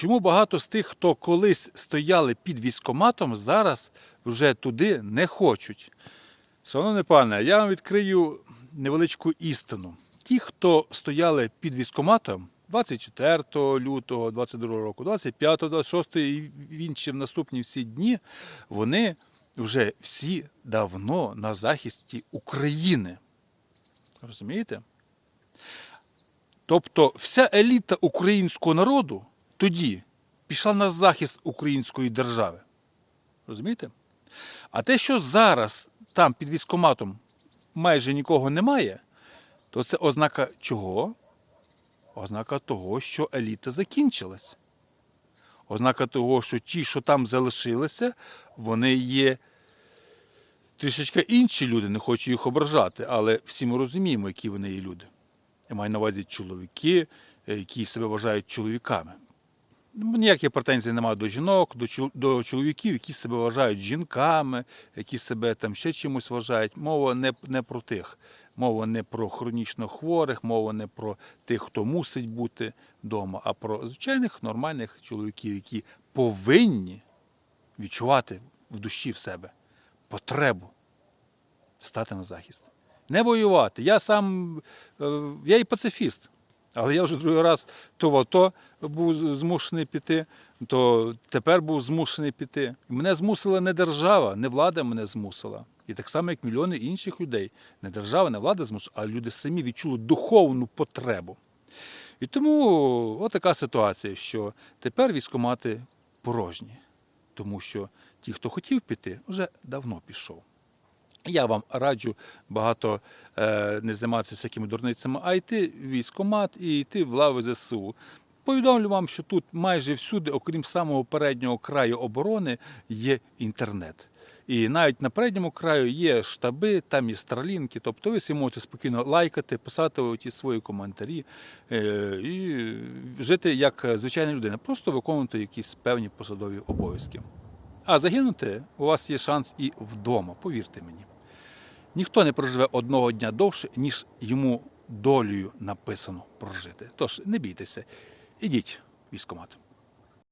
Чому багато з тих, хто колись стояли під військоматом, зараз вже туди не хочуть? Шановне пане, я вам відкрию невеличку істину. Ті, хто стояли під військоматом 24 лютого 22 року, 25, 26 і інші в наступні всі дні, вони вже всі давно на захисті України. Розумієте? Тобто вся еліта українського народу тоді пішла на захист української держави. Розумієте? А те, що зараз там під військоматом майже нікого немає, то це ознака чого? Ознака того, що еліта закінчилась. Ознака того, що ті, що там залишилися, вони є трішечки інші люди, не хочу їх ображати, але всі ми розуміємо, які вони є люди. Я маю на увазі чоловіки, які себе вважають чоловіками. Ніяких претензій немає до жінок, до, чоловіків, які себе вважають жінками, які себе там ще чимось вважають. Мова не, не про тих. Мова не про хронічно хворих, мова не про тих, хто мусить бути вдома, а про звичайних нормальних чоловіків, які повинні відчувати в душі в себе потребу стати на захист. Не воювати. Я сам е, я і пацифіст. Але я вже другий раз то в АТО був змушений піти, то тепер був змушений піти. Мене змусила не держава, не влада мене змусила. І так само, як мільйони інших людей. Не держава, не влада змусила, а люди самі відчули духовну потребу. І тому отака ситуація, що тепер військомати порожні, тому що ті, хто хотів піти, вже давно пішов. Я вам раджу багато е, не займатися всякими дурницями, а йти в військкомат і йти в лави ЗСУ. Повідомлю вам, що тут майже всюди, окрім самого переднього краю оборони, є інтернет. І навіть на передньому краю є штаби, там є старлінки. Тобто ви всі можете спокійно лайкати, писати ті свої коментарі е, і жити як звичайна людина, просто виконувати якісь певні посадові обов'язки. А загинути у вас є шанс і вдома, повірте мені. Ніхто не проживе одного дня довше, ніж йому долею написано прожити. Тож не бійтеся, ідіть військомат.